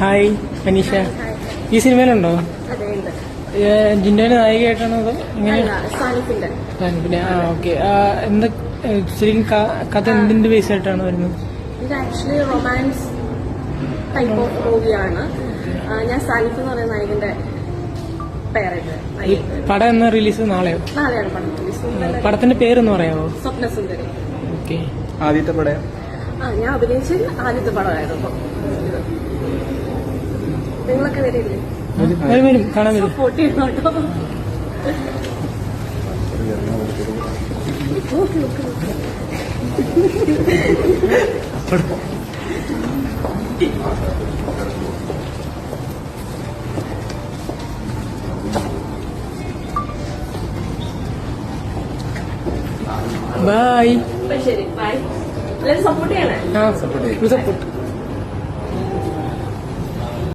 Hi Aneesha ഈ സിനിമയിലുണ്ടോ? ജിൻഡോന്റെ നായികയായിട്ടാണോ അതോ ഇങ്ങനെ? ആ ഓക്കെ. എന്താ ശരിക്കും കഥ എന്തിന്റെ ബേസ് ആയിട്ടാണ് വരുന്നത്? ഇത് ആക്ച്വലി റൊമാൻസ് ടൈപ്പ് ഓഫ് മൂവിയാണ്. ഞാൻ സാനിഫ് എന്ന് പറയുന്ന നായകന്റെ പടം എന്ന റിലീസ് നാളെയോ? നാളെയാണ് പടം release. പടത്തിന്റെ പേരൊന്ന് പറയാമോ സ്വപ്നസുന്ദരി. ഓക്കെ. ആദ്യത്തെ പടം? ആ ഞാൻ അഭിനയിച്ചത് ആദ്യത്തെ പടമായിരുന്നു നിങ്ങളൊക്കെ വരില്ലേ? വരും വരും കാണാൻ വരും. സപ്പോർട്ട് ചെയ്യണം കേട്ടോ നോക്ക്, നോക്ക്, നോക്ക്. ബൈ ശരി ബൈ എല്ലാവരും സപ്പോർട്ട് ചെയ്യണേ? Support support